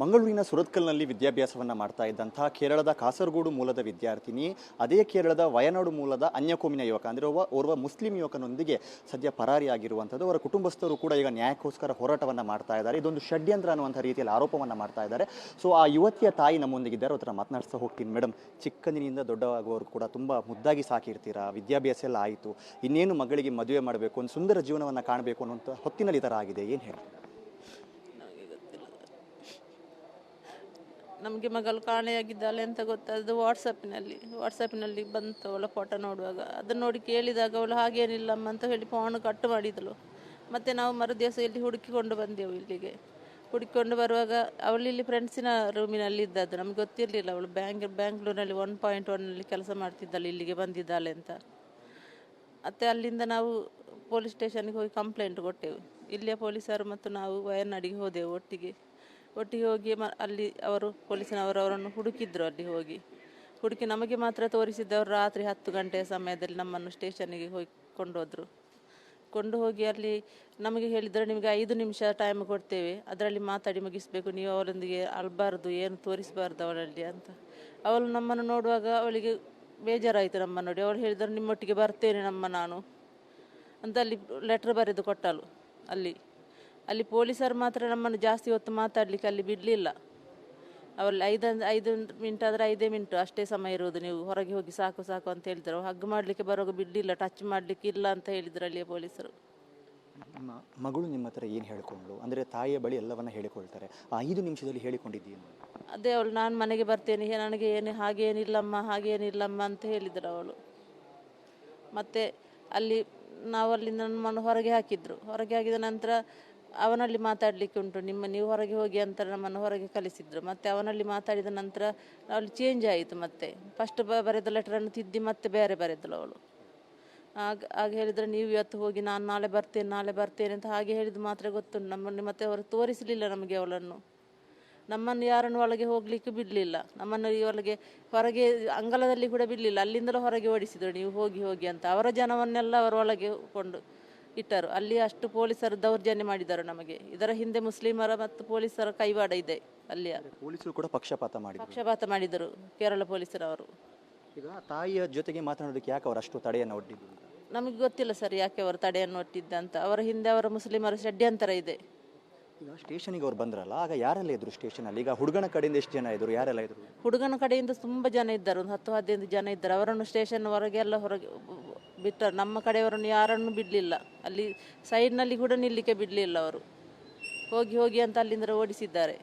ಮಂಗಳೂರಿನ ಸುರತ್ಕಲ್ನಲ್ಲಿ ವಿದ್ಯಾಭ್ಯಾಸವನ್ನು ಮಾಡ್ತಾ ಇದ್ದಂಥ ಕೇರಳದ ಕಾಸರಗೋಡು ಮೂಲದ ವಿದ್ಯಾರ್ಥಿನಿ, ಅದೇ ಕೇರಳದ ವಯನಾಡು ಮೂಲದ ಅನ್ಯಕೋಮಿನ ಯುವಕ, ಅಂದರೆ ಒಬ್ಬ ಓರ್ವ ಮುಸ್ಲಿಂ ಯುವಕನೊಂದಿಗೆ ಸದ್ಯ ಪರಾರಿಯಾಗಿರುವಂಥದ್ದು. ಅವರ ಕುಟುಂಬಸ್ಥರು ಕೂಡ ಈಗ ನ್ಯಾಯಕ್ಕೋಸ್ಕರ ಹೋರಾಟವನ್ನು ಮಾಡ್ತಾ ಇದ್ದಾರೆ. ಇದೊಂದು ಷಡ್ಯಂತ್ರ ಅನ್ನುವಂಥ ರೀತಿಯಲ್ಲಿ ಆರೋಪವನ್ನು ಮಾಡ್ತಾ ಇದ್ದಾರೆ. ಸೊ, ಆ ಯುವತಿಯ ತಾಯಿ ನಮ್ಮೊಂದಿಗಿದ್ದಾರೆ. ಅವರ ಹತ್ರ ಮಾತನಾಡ್ತಾ ಹೋಗ್ತೀನಿ ಮೇಡಮ್ ಚಿಕ್ಕಂದಿನಿಂದ ದೊಡ್ಡವಾಗುವವರು ಕೂಡ ತುಂಬ ಮುದ್ದಾಗಿ ಸಾಕಿರ್ತೀರಾ? ವಿದ್ಯಾಭ್ಯಾಸ ಎಲ್ಲ ಆಯಿತು. ಇನ್ನೇನು ಮಗಳಿಗೆ ಮದುವೆ ಮಾಡಬೇಕು, ಒಂದು ಸುಂದರ ಜೀವನವನ್ನು ಕಾಣಬೇಕು ಅನ್ನುವಂಥ ಹೊತ್ತಿನಲ್ಲಿ ಈ ಆಗಿದೆ ಏನು ಹೇಳಿ ನನಗೆ ಗೊತ್ತಿಲ್ಲ ನಮಗೆ ಮಗಳು ಕಾಣೆಯಾಗಿದ್ದಾಳೆ ಅಂತ ಗೊತ್ತಾದ್ದು ವಾಟ್ಸಪ್ನಲ್ಲಿ. ವಾಟ್ಸಪ್ನಲ್ಲಿ ಬಂತು ಅವಳ ಫೋಟೋ ನೋಡುವಾಗ. ಅದನ್ನು ನೋಡಿ ಕೇಳಿದಾಗ ಅವಳು, ಹಾಗೇನಿಲ್ಲಮ್ಮ ಅಂತ ಹೇಳಿ ಫೋನ್ ಕಟ್ ಮಾಡಿದಳು. ಮತ್ತು ನಾವು ಮರುದಿವಸ ಇಲ್ಲಿ ಹುಡುಕಿಕೊಂಡು ಬಂದೆವು ಇಲ್ಲಿಗೆ. ಹುಡುಕಿಕೊಂಡು ಬರುವಾಗ ಅವಳು ಇಲ್ಲಿ ಫ್ರೆಂಡ್ಸಿನ ರೂಮಿನಲ್ಲಿ ಇದ್ದದ್ದು. ನಮ್ಗೆ ಗೊತ್ತಿರಲಿಲ್ಲ ಅವಳು ಬ್ಯಾಂಗ್ ಬ್ಯಾಂಗ್ಳೂರಿನಲ್ಲಿ ಒನ್ ಪಾಯಿಂಟ್ ಒನ್ನಲ್ಲಿ ಕೆಲಸ ಮಾಡ್ತಿದ್ದಾಳೆ, ಇಲ್ಲಿಗೆ ಬಂದಿದ್ದಾಳೆ ಅಂತ. ಮತ್ತು ಅಲ್ಲಿಂದ ನಾವು ಪೊಲೀಸ್ ಸ್ಟೇಷನ್ಗೆ ಹೋಗಿ ಕಂಪ್ಲೇಂಟ್ ಕೊಟ್ಟೆವು. ಇಲ್ಲಿಯ ಪೊಲೀಸರು ಮತ್ತು ನಾವು ವಯರ್ನಾಡಿಗೆ ಹೋದೆವು ಒಟ್ಟಿಗೆ. ಒಟ್ಟಿಗೆ ಹೋಗಿ ಮ, ಅಲ್ಲಿ ಅವರು ಪೊಲೀಸಿನವರು ಅವರನ್ನು ಹುಡುಕಿದ್ರು ಅಲ್ಲಿ ಹೋಗಿ. ಹುಡುಕಿ ನಮಗೆ ಮಾತ್ರ ತೋರಿಸಿದ್ದವರು ರಾತ್ರಿ ಹತ್ತು ಗಂಟೆಯ ಸಮಯದಲ್ಲಿ ನಮ್ಮನ್ನು ಸ್ಟೇಷನಿಗೆ ಹೋಗಿ ಕೊಂಡೋದ್ರು. ಕೊಂಡು ಹೋಗಿ ಅಲ್ಲಿ ನಮಗೆ ಹೇಳಿದರೆ, ನಿಮಗೆ ಐದು ನಿಮಿಷ ಟೈಮ್ ಕೊಡ್ತೇವೆ. ಅದರಲ್ಲಿ ಮಾತಾಡಿ ಮುಗಿಸಬೇಕು. ನೀವು ಅವಳೊಂದಿಗೆ ಅಳಬಾರ್ದು, ಏನು ತೋರಿಸಬಾರ್ದು ಅವಳಲ್ಲಿ, ಅಂತ. ಅವಳು ನಮ್ಮನ್ನು ನೋಡುವಾಗ ಅವಳಿಗೆ ಬೇಜಾರಾಯಿತು ನಮ್ಮ ನೋಡಿ. ಅವಳು ಹೇಳಿದರು, ನಿಮ್ಮೊಟ್ಟಿಗೆ ಬರ್ತೇನೆ ನಮ್ಮ ನಾನು. ಅಂತ ಅಲ್ಲಿ ಲೆಟ್ರ್ ಬರೆದು ಕೊಟ್ಟಳು ಅಲ್ಲಿ. ಅಲ್ಲಿ ಪೊಲೀಸರು ಮಾತ್ರ ನಮ್ಮನ್ನು ಜಾಸ್ತಿ ಹೊತ್ತು ಮಾತಾಡಲಿಕ್ಕೆ ಅಲ್ಲಿ ಬಿಡಲಿಲ್ಲ. ಅವಲ್ಲಿ ಐದು ಐದು ಮಿನಿಟ್ ಆದರೆ ಐದೇ ಮಿನಿಟು ಅಷ್ಟೇ ಸಮಯ ಇರೋದು ನೀವು ಹೊರಗೆ ಹೋಗಿ ಸಾಕು ಸಾಕು ಅಂತ ಹೇಳಿದ್ರು ಹಗ್ ಮಾಡಲಿಕ್ಕೆ ಬರೋಗ ಬಿಡಲಿಲ್ಲ ಟಚ್ ಮಾಡಲಿಕ್ಕೆ ಇಲ್ಲ ಅಂತ ಹೇಳಿದ್ರು ಅಲ್ಲಿಯ ಪೊಲೀಸರು. ನಿಮ್ಮ ಮಗಳು ನಿಮ್ಮ ಹತ್ರ ಏನು ಹೇಳಿಕೊಂಡು ಅಂದರೆ ತಾಯಿಯ ಬಳಿ ಎಲ್ಲವನ್ನ ಹೇಳಿಕೊಳ್ತಾರೆ. ಆ ಐದು ನಿಮಿಷದಲ್ಲಿ ಹೇಳಿಕೊಂಡಿದ್ದೀನಿ ಅದೇ ಅವಳು ನಾನು ಮನೆಗೆ ಬರ್ತೇನೆ ಹೇ- ನನಗೆ ಏನು ಹಾಗೇನಿಲ್ಲಮ್ಮ ಹಾಗೇನಿಲ್ಲಮ್ಮ ಅಂತ ಹೇಳಿದ್ರು ಅವಳು. ಮತ್ತು ಅಲ್ಲಿ ನಾವು ಅಲ್ಲಿಂದ ನಮ್ಮನ್ನು ಹೊರಗೆ ಹಾಕಿದ್ರು. ಹೊರಗೆ ಹಾಕಿದ ನಂತರ ಅವನಲ್ಲಿ ಮಾತಾಡಲಿಕ್ಕೆ ಉಂಟು. ನಿಮ್ಮ, ನೀವು ಹೊರಗೆ ಹೋಗಿ ಅಂತ ನಮ್ಮನ್ನು ಹೊರಗೆ ಕಲಿಸಿದ್ರು ಮತ್ತೆ ಅವನಲ್ಲಿ ಮಾತಾಡಿದ ನಂತರ ಅವಳು ಚೇಂಜ್ ಆಯಿತು ಮತ್ತೆ. ಫಸ್ಟ್ ಬರೆದ ಲೆಟರನ್ನು ತಿದ್ದಿ ಮತ್ತೆ ಬೇರೆ ಬರೆದಳು ಅವಳು. ಆಗ ಆಗ ಹೇಳಿದರೆ ನೀವು ಇವತ್ತು ಹೋಗಿ ನಾನು ನಾಳೆ ಬರ್ತೇನೆ ನಾಳೆ ಬರ್ತೇನೆ ಅಂತ ಹಾಗೆ ಹೇಳಿದ್ದು ಮಾತ್ರ ಗೊತ್ತುಂಟು. ನಮ್ಮನ್ನು ಮತ್ತೆ ಅವರು ತೋರಿಸಲಿಲ್ಲ ನಮಗೆ ಅವಳನ್ನು. ನಮ್ಮನ್ನು ಯಾರನ್ನು ಒಳಗೆ ಹೋಗಲಿಕ್ಕೆ ಬಿಡಲಿಲ್ಲ. ನಮ್ಮನ್ನು ಈ ಒಳಗೆ ಹೊರಗೆ, ಅಂಗಳದಲ್ಲಿ ಕೂಡ ಬಿಡಲಿಲ್ಲ. ಅಲ್ಲಿಂದಲೂ ಹೊರಗೆ ಓಡಿಸಿದ್ರು. ನೀವು ಹೋಗಿ ಹೋಗಿ ಅಂತ. ಅವರ ಜನವನ್ನೆಲ್ಲ ಅವರ ಒಳಗೆ ಕೊಂಡು ಇಟ್ಟರು. ಅಲ್ಲಿ ಅಷ್ಟು ಪೊಲೀಸರು ದೌರ್ಜನ್ಯ ಮಾಡಿದರು ನಮಗೆ. ಇದರ ಹಿಂದೆ ಮುಸ್ಲಿಮರ ಮತ್ತು ಪೊಲೀಸರ ಕೈವಾಡ ಇದೆ ಅಲ್ಲಿಯ. ಪೊಲೀಸರು ಕೂಡ ಪಕ್ಷಪಾತ ಮಾಡಿ ಪಕ್ಷಪಾತ ಮಾಡಿದರು ಕೇರಳ ಪೊಲೀಸರವರು. ಈಗ ತಾಯಿಯ ಜೊತೆಗೆ ಮಾತನಾಡೋದಕ್ಕೆ ಯಾಕೆ ಅವರು ಅಷ್ಟು ತಡೆಯನ್ನು ಒಡ್ಡಿದ್ದು ನಮಗೆ ಗೊತ್ತಿಲ್ಲ ಸರ್ ಯಾಕೆ ಅವರು ತಡೆಯನ್ನು ಒಟ್ಟಿದ್ದ ಅಂತ. ಅವರ ಹಿಂದೆ ಅವರ ಮುಸ್ಲಿಮರ ಷಡ್ಯಂತರ ಇದೆ. ಈಗ ಸ್ಟೇಷನಿಗೆ ಅವ್ರು ಬಂದ್ರಲ್ಲ ಆಗ ಯಾರೆಲ್ಲ ಇದ್ರು ಸ್ಟೇಷನಲ್ಲಿ? ಈಗ ಹುಡುಗನ ಕಡೆಯಿಂದ ಎಷ್ಟು ಜನ ಇದ್ರು ಯಾರೆಲ್ಲ ಇದ್ರು? ಹುಡುಗನ ಕಡೆಯಿಂದ ತುಂಬ ಜನ ಇದ್ದರು. ಒಂದು ಹತ್ತು ಹದಿನೈದು ಜನ ಇದ್ದರು. ಅವರನ್ನು ಸ್ಟೇಷನ್ ಹೊರಗೆ ಎಲ್ಲ ಹೊರಗೆ ಬಿಟ್ಟರು ನಮ್ಮ ಕಡೆಯವರನ್ನು ಯಾರನ್ನು ಬಿಡಲಿಲ್ಲ. ಅಲ್ಲಿ ಸೈಡ್ನಲ್ಲಿ ಕೂಡ ನಿಲ್ಲಿಕ್ಕೆ ಬಿಡಲಿಲ್ಲ ಅವರು. ಹೋಗಿ ಹೋಗಿ ಅಂತ ಅಲ್ಲಿಂದ ಓಡಿಸಿದ್ದಾರೆ.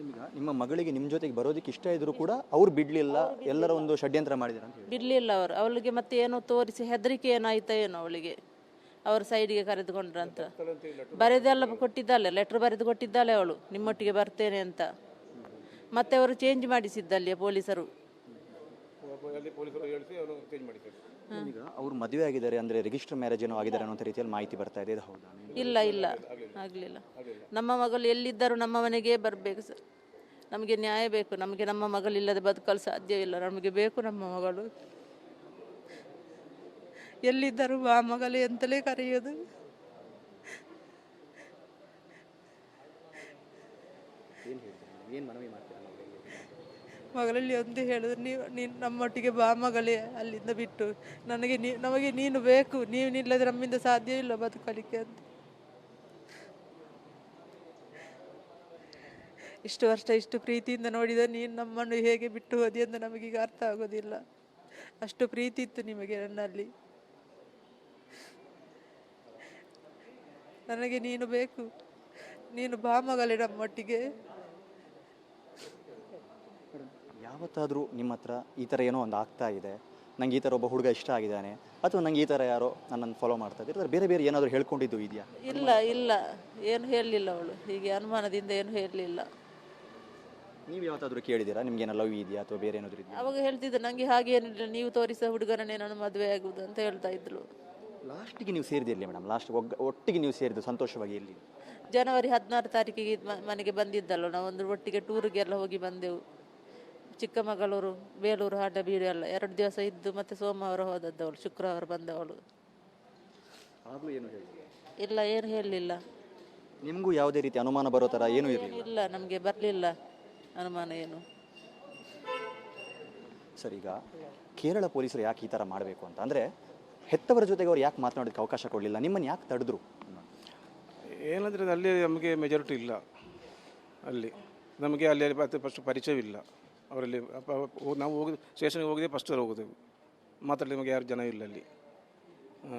ಈಗ ನಿಮ್ಮ ಮಗಳಿಗೆ ನಿಮ್ಮ ಜೊತೆಗೆ ಬರೋದಕ್ಕೆ ಇಷ್ಟ ಇದ್ರು ಕೂಡ ಅವ್ರು ಬಿಡಲಿಲ್ಲ ಎಲ್ಲರ ಒಂದು ಷಡ್ಯಂತ್ರ ಮಾಡಿದ್ರು ಅಂತ ಹೇಳಿ. ಬಿಡಲಿಲ್ಲ ಅವರು. ಅವಳಿಗೆ ಮತ್ತೆ ಏನೋ ತೋರಿಸಿ ಹೆದರಿಕೆ ಏನಾಯ್ತಾ ಏನೋ ಅವಳಿಗೆ. ಅವರು ಸೈಡಿಗೆ ಕರೆದುಕೊಂಡ್ರಂತ ಬರೆದೆಲ್ಲ ಕೊಟ್ಟಿದ್ದಾಳೆ ಲೆಟ್ರ್ ಬರೆದು ಕೊಟ್ಟಿದ್ದಾಳೆ ಅವಳು. ನಿಮ್ಮೊಟ್ಟಿಗೆ ಬರ್ತೇನೆ ಅಂತ. ಮತ್ತೆ ಅವರು ಚೇಂಜ್ ಮಾಡಿಸಿದ್ದಲ್ಲಿಯ ಪೊಲೀಸರು. ಈಗ ಅವ್ರು ಮದುವೆ ಆಗಿದ್ದಾರೆ ಅಂದ್ರೆ ರಿಜಿಸ್ಟರ್ ಮ್ಯಾರೇಜ್ ಏನೋ ಆಗಿದ್ದಾರೆ ಅನ್ನೋ ರೀತಿಯಲ್ಲಿ ಮಾಹಿತಿ ಬರ್ತಾ ಇದೆ. ಇದು ಹೌದಾ? ಇಲ್ಲ ಇಲ್ಲ. ಆಗಲಿಲ್ಲ. ನಮ್ಮ ಮಗಳು ಎಲ್ಲಿದ್ದರೂ ನಮ್ಮ ಮನೆಗೆ ಬರಬೇಕು ಸರ್. ನಮಗೆ ನ್ಯಾಯ ಬೇಕು. ನಮಗೆ ನಮ್ಮ ಮಗಳಿಲ್ಲದೆ ಬದುಕಲು ಸಾಧ್ಯವಿಲ್ಲ ನಮಗೆ ಬೇಕು ನಮ್ಮ ಮಗಳು. ಎಲ್ಲಿದ್ದರೂ ಆ ಮಗಳು ಎಂತಲೇ ಕರೆಯೋದು. ಏನು ಏನು ಮನವಿ ಮಾಡ್ತೀರಾ? ಮಗಳಲ್ಲಿ ಒಂದು ಹೇಳಿದ್ರು, ನೀವು, ನೀನು ನಮ್ಮೊಟ್ಟಿಗೆ ಬಾ ಮಗಳೇ ಅಲ್ಲಿಂದ ಬಿಟ್ಟು. ನನಗೆ ನೀ, ನಮಗೆ ನೀನು ಬೇಕು. ನೀವು ನಿಲ್ಲದೆ ನಮ್ಮಿಂದ ಸಾಧ್ಯವಿಲ್ಲ ಬದುಕಲಿಕ್ಕೆ ಅಂತ. ಇಷ್ಟು ವರ್ಷ ಇಷ್ಟು ಪ್ರೀತಿಯಿಂದ ನೋಡಿದ, ನೀನು ನಮ್ಮನ್ನು ಹೇಗೆ ಬಿಟ್ಟು ಹೋದಿ ಅಂತ ನಮಗೀಗ ಅರ್ಥ ಆಗೋದಿಲ್ಲ. ಅಷ್ಟು ಪ್ರೀತಿ ಇತ್ತು ನಿಮಗೆ ನನ್ನಲ್ಲಿ. ನನಗೆ ನೀನು ಬೇಕು. ನೀನು ಬಾ ಮಗಳೇ ನಮ್ಮೊಟ್ಟಿಗೆ. ಯಾವತ್ತಾದರೂ ನಿಮ್ಮ ಹತ್ರ ಈ ಥರ ಏನೋ ಒಂದು ಆಗ್ತಾ ಇದೆ ನಂಗೆ ಈ ಥರ ಒಬ್ಬ ಹುಡುಗ ಇಷ್ಟ ಆಗಿದ್ದಾನೆ ಅಥವಾ ನಂಗೆ ಈ ಥರ ಯಾರೋ ನನ್ನನ್ನು ಫಾಲೋ ಮಾಡ್ತಾ ಇದ್ದಾರೆ ಬೇರೆ ಬೇರೆ ಏನಾದರೂ ಹೇಳ್ಕೊಂಡಿದ್ದು ಇದೆಯಾ? ಇಲ್ಲ ಇಲ್ಲ. ಏನು ಹೇಳಲಿಲ್ಲ ಅವಳು. ಹೀಗೆ ಅನುಮಾನದಿಂದ ಏನು ಹೇಳಲಿಲ್ಲ. ನೀವು ಯಾವತ್ತಾದರೂ ಕೇಳಿದ್ದೀರಾ? ನಿಮ್ಗೇನೋ ಲವ್ ಇದೆಯಾ ಅಥವಾ ಬೇರೆ ಏನಾದರೂ ಇದೆಯಾ? ಅವಾಗ ಹೇಳ್ತಿದ್ದೆ ನನಗೆ ಹಾಗೆ ಏನಿಲ್ಲ ನೀವು ತೋರಿಸೋ ಹುಡುಗರನ್ನೇ ನಾನು ಮದುವೆ ಆಗುವುದು ಅಂತ ಹೇಳ್ತಾ ಇದ್ಳು ಲಾಸ್ಟಿಗೆ ನೀವು ಸೇರಿದಿರಲಿ ಮೇಡಮ್ ಲಾಸ್ಟ್ ಒಗ್ಗ ಒಟ್ಟಿಗೆ ನೀವು ಸೇರಿದ್ದು ಸಂತೋಷವಾಗಿ ಎಲ್ಲಿ ಜನವರಿ ಹದಿನಾರು ತಾರೀಕಿಗೆ ಮನೆಗೆ ಬಂದಿದ್ದಲ್ಲ ನಾವು ಒಂದು ಒಟ್ಟಿಗೆ ಟೂರಿಗೆಲ್ಲ ಹೋಗಿ ಬಂದೆವು. ಚಿಕ್ಕಮಗಳೂರು ಬೇಲೂರು ಹಾಡಬೀಡು ಎಲ್ಲ ಎರಡು ದಿವಸ ಇದ್ದು ಮತ್ತೆ ಸೋಮವಾರ ಹೋದದ್ದವಳು ಶುಕ್ರವಾರ ಬಂದವಳು. ಆಗಲೂ ಏನು ಹೇಳಿ ಇಲ್ಲ ಏನು ಹೇಳಲಿಲ್ಲ ನಿಮಗೂ ಯಾವುದೇ ರೀತಿ ಅನುಮಾನ ಬರೋ ಥರ ಏನೂ ಇರಲಿಲ್ಲ? ಇಲ್ಲ ನಮಗೆ ಬರಲಿಲ್ಲ ಅನುಮಾನ ಏನು. ಸರಿ ಈಗ ಕೇರಳ ಪೊಲೀಸರು ಯಾಕೆ ಈ ಥರ ಮಾಡಬೇಕು ಅಂತ? ಅಂದರೆ ಹೆತ್ತವರ ಜೊತೆಗೆ ಅವ್ರು ಯಾಕೆ ಮಾತನಾಡೋದಕ್ಕೆ ಅವಕಾಶ ಕೊಡಲಿಲ್ಲ? ನಿಮ್ಮನ್ನು ಯಾಕೆ ತಡೆದ್ರು? ಏನಂದರೆ ಅಲ್ಲಿ ನಮಗೆ ಮೆಜಾರಿಟಿ ಇಲ್ಲ. ಅಲ್ಲಿ ನಮಗೆ ಅಲ್ಲಿ ಫಸ್ಟ್ ಪರಿಚಯವಿಲ್ಲ. ಅವರಲ್ಲಿ ನಾವು ಹೋಗಿ ಸ್ಟೇಷನ್ಗೆ ಹೋಗಿದೆ ಫಸ್ಟ್ ಹೋಗೋದು ಮಾತಾಡಲಿ ನಮಗೆ ಯಾರು ಜನ ಇಲ್ಲ ಅಲ್ಲಿ.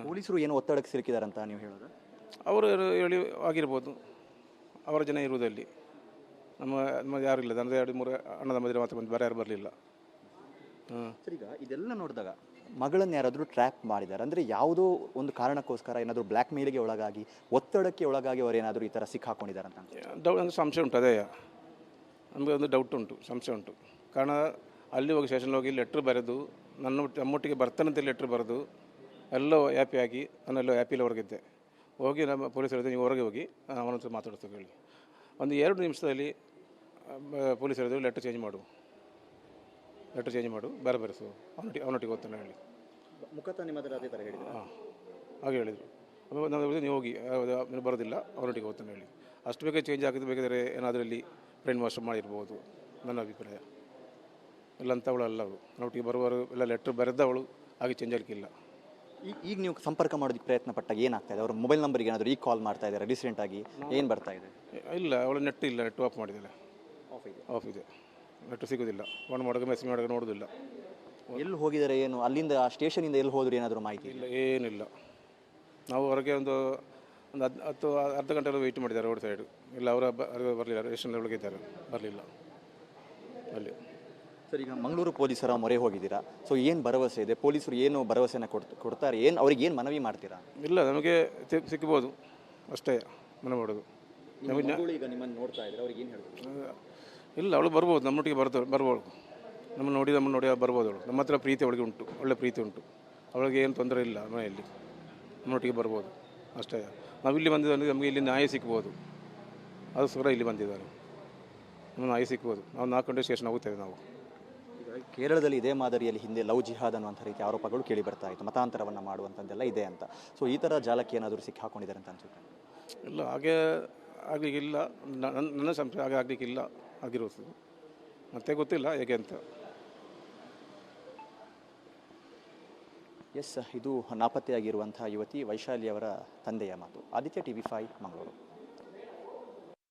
ಪೊಲೀಸರು ಏನು ಒತ್ತಡಕ್ಕೆ ಸಿಲುಕಿದಾರಂತ ನೀವು ಹೇಳೋದು? ಅವರು ಹೇಳಿ ಆಗಿರ್ಬೋದು. ಅವರ ಜನ ಇರುವುದಲ್ಲಿ. ನಮ್ಮ ಯಾರು ಇಲ್ಲ. ಅಂದರೆ ಎರಡು ಮೂರು ಅಣ್ಣದ ಮದುವೆ ಮಾತ್ರ ಬಂದು ಬೇರೆ ಯಾರು ಬರಲಿಲ್ಲ. ಹಾಂ. ಸರಿ ಈಗ ಇದೆಲ್ಲ ನೋಡಿದಾಗ ಮಗಳನ್ನ ಯಾರಾದರೂ ಟ್ರ್ಯಾಪ್ ಮಾಡಿದ್ದಾರೆ ಅಂದರೆ ಯಾವುದೋ ಒಂದು ಕಾರಣಕ್ಕೋಸ್ಕರ ಏನಾದರೂ ಬ್ಲ್ಯಾಕ್ ಮೇಲಿಗೆ ಒಳಗಾಗಿ ಒತ್ತಡಕ್ಕೆ ಒಳಗಾಗಿ ಅವರು ಏನಾದರೂ ಈ ಥರ ಸಿಕ್ಕಾಕೊಂಡಿದ್ದಾರೆ ಅಂತ ಡೌ ಒಂದು ಸಂಶಯ ಉಂಟು ಅದೇ. ನಮಗೆ ಒಂದು ಡೌಟ್ ಉಂಟು ಸಂಶಯ ಉಂಟು. ಕಾರಣ ಅಲ್ಲಿ ಹೋಗಿ ಸ್ಟೇಷನ್ ಹೋಗಿ ಲೆಟ್ರ್ ಬರೆದು ನನ್ನ ನಮ್ಮೊಟ್ಟಿಗೆ ಬರ್ತಾನಂತ ಲೆಟ್ರ್ ಬರೆದು ಎಲ್ಲೋ ಹ್ಯಾಪಿ ಆಗಿ ನಾನೆಲ್ಲ ಹ್ಯಾಪಿಲಿ ಹೊರಗಿದ್ದೆ ಹೋಗಿ ನಮ್ಮ ಪೊಲೀಸ್ ಹೇಳಿದೆ ನೀವು ಹೊರಗೆ ಹೋಗಿ ಅವನ ಹತ್ರ ಮಾತಾಡ್ತೀವಿ ಹೇಳಿ. ಒಂದು ಎರಡು ನಿಮಿಷದಲ್ಲಿ ಪೊಲೀಸ್ ಹೇಳಿದ್ರು ಲೆಟ್ರ್ ಚೇಂಜ್ ಮಾಡು. ಲೆಟ್ರ್ ಚೇಂಜ್ ಮಾಡು ಬೇರೆ ಬರೆಸು ಅವನೊಟ್ಟಿಗೆ ಅವನೊಟ್ಟಿಗೆ ಓದ್ತಾನೆ ಹೇಳಿ. ಮುಖತ ನಿಮ್ಮ ಹತ್ರ ಅದೇ ಥರ ಹೇಳಿದ್ರು? ಹಾಂ ಹಾಗೆ ಹೇಳಿದರು. ನಾವು ನೀವು ಹೋಗಿ ನೀವು ಬರೋದಿಲ್ಲ ಅವನೊಟ್ಟಿಗೆ ಹೋಗ್ತಾನೆ ಹೇಳಿ. ಅಷ್ಟು ಬೇಗ ಚೇಂಜ್ ಆಗಿದ್ದು ಬೇಕಾದರೆ ಏನಾದರೂ ಇಲ್ಲಿ ಬ್ರೈನ್ ವಾಶ್ ಮಾಡಿರ್ಬೋದು ನನ್ನ ಅಭಿಪ್ರಾಯ. ಇಲ್ಲ ಅಂತವಳು ಅಲ್ಲ ಅವಳು. ನೋಟಿಗೆ ಬರುವವರು ಎಲ್ಲ ಲೆಟ್ರ್ ಬರೆದವಳು ಹಾಗೆ ಚೇಂಜ್ ಆಗಲಿಕ್ಕಿಲ್ಲ ಈಗ ಈಗ ನೀವು ಸಂಪರ್ಕ ಮಾಡೋದಕ್ಕೆ ಪ್ರಯತ್ನ ಪಟ್ಟಾಗ ಏನಾಗ್ತಾ ಇದೆ ಅವ್ರ ಮೊಬೈಲ್ ನಂಬರ್ಗೆ ಏನಾದರೂ ಈಗ ಕಾಲ್ ಮಾಡ್ತಾ ಇದ್ದಾರೆ ರೀಸೆಂಟ್ ಆಗಿ ಏನು ಬರ್ತಾ ಇದೆ ಇಲ್ಲ ಅವಳು ನೆಟ್ ಇಲ್ಲ ನೆಟ್ ಆಫ್ ಮಾಡಿದ್ದಾಳೆ. ಆಫ್ ಇದೆ. ನೆಟ್ ಸಿಗೋದಿಲ್ಲ. ಫೋನ್ ಮಾಡೋಕೆ ಮೆಸೇಜ್ ಮಾಡೋಕೆ ನೋಡೋದಿಲ್ಲ. ಎಲ್ಲಿ ಹೋಗಿದ್ದಾರೆ ಏನು? ಅಲ್ಲಿಂದ ಆ ಸ್ಟೇಷನಿಂದ ಎಲ್ಲಿ ಹೋದ್ರು ಏನಾದರೂ ಮಾಹಿತಿ ಇಲ್ಲ ಏನಿಲ್ಲ. ನಾವು ಹೊರಗೆ ಒಂದು ಒಂದು ಹದ್ ಹತ್ತು ಅರ್ಧ ಗಂಟೆ ವೆಯ್ಟ್ ಮಾಡಿದ್ದಾರೆ ರೋಡ್ ಸೈಡ್ ಇಲ್ಲ ಅವರ ಬರಲಿಲ್ಲ ಸ್ಟೇಷನ್ ಒಳಗೆ ಇದ್ದಾರೆ. ಬರಲಿಲ್ಲ. ಅಲ್ಲಿ. ಸರ್ ಈಗ ಮಂಗಳೂರು ಪೊಲೀಸರ ಮೊರೆ ಹೋಗಿದ್ದೀರಾ? ಸೊ ಏನು ಭರವಸೆ ಇದೆ? ಪೊಲೀಸರು ಏನು ಭರವಸೆನ ಕೊಡ್ತಾ ಕೊಡ್ತಾರೆ? ಏನು ಅವ್ರಿಗೆ ಏನು ಮನವಿ ಮಾಡ್ತೀರಾ? ಇಲ್ಲ ನಮಗೆ ಸಿಕ್ಕಬೋದು ಅಷ್ಟೇ ಮನೆ ಮಾಡೋದು ನಮಗೆ ನ್ಯಾ- ಈಗ ನಿಮ್ಮನ್ನು ನೋಡ್ತಾ ಇದ್ದಾರೆ. ಅವ್ರಿಗೆ ಏನು ಹೇಳ್ತಾರೆ ಇಲ್ಲ ಅವಳು ಬರ್ಬೋದು. ನಮ್ಮೊಟ್ಟಿಗೆ ಬರ್ತ ಬರ್ಬೋದು. ನಮ್ಮನ್ನು ನೋಡಿ ನಮ್ಮನ್ನು ನೋಡಿ ಬರ್ಬೋದು ಅವಳು. ನಮ್ಮ ಹತ್ರ ಪ್ರೀತಿ ಅವಳಿಗೆ ಉಂಟು. ಒಳ್ಳೆ ಪ್ರೀತಿ ಉಂಟು. ಅವಳಿಗೆ ಏನು ತೊಂದರೆ ಇಲ್ಲ ಮನೆಯಲ್ಲಿ. ನಮ್ಮೊಟ್ಟಿಗೆ ಬರ್ಬೋದು. ಅಷ್ಟೇ. ನಾವು ಇಲ್ಲಿ ಬಂದಿದ್ದರೆ ನಮಗೆ ಇಲ್ಲಿ ನ್ಯಾಯ ಸಿಗ್ಬೋದು. ಅದಕ್ಕೋಸ್ಕರ ಇಲ್ಲಿ ಬಂದಿದ್ದಾರೆ. ನಾವು ನ್ಯಾಯ ಸಿಕ್ಬೋದು ನಾವು ನಾಲ್ಕು ಗಂಟೆ ಸ್ಟೇಷನ್ ಹೋಗ್ತೇವೆ ನಾವು. ಕೇರಳದಲ್ಲಿ ಇದೇ ಮಾದರಿಯಲ್ಲಿ ಹಿಂದೆ ಲವ್ ಜಿಹಾದ್ ಅನ್ನುವಂಥ ರೀತಿ ಆರೋಪಗಳು ಕೇಳಿ ಬರ್ತಾ ಇತ್ತು. ಮತಾಂತರವನ್ನು ಮಾಡುವಂಥದ್ದೆಲ್ಲ ಇದೆ ಅಂತ. ಸೊ ಈ ಥರ ಜಾಲಕ್ಕೆ ಏನಾದರೂ ಸಿಕ್ಕಿ ಹಾಕೊಂಡಿದ್ದಾರೆ ಅಂತ ಅನ್ಸುತ್ತೆ? ಇಲ್ಲ ಹಾಗೆ ಆಗಲಿಕ್ಕಿಲ್ಲ. ನನ್ನ ಸಂಶಯ ಹಾಗೆ ಆಗಲಿಕ್ಕಿಲ್ಲ. ಆಗಿರೋದು. ಮತ್ತೆ ಗೊತ್ತಿಲ್ಲ ಹೇಗೆ ಅಂತ. ಎಸ್ ಇದು ನಾಪತ್ತೆಯಾಗಿರುವಂಥ ಯುವತಿ ವೈಶಾಲಿ ಅವರ ತಂದೆಯ ಮಾತು. ಆದಿತ್ಯ ಟಿ ವಿ ಫೈ ಮಂಗಳೂರು.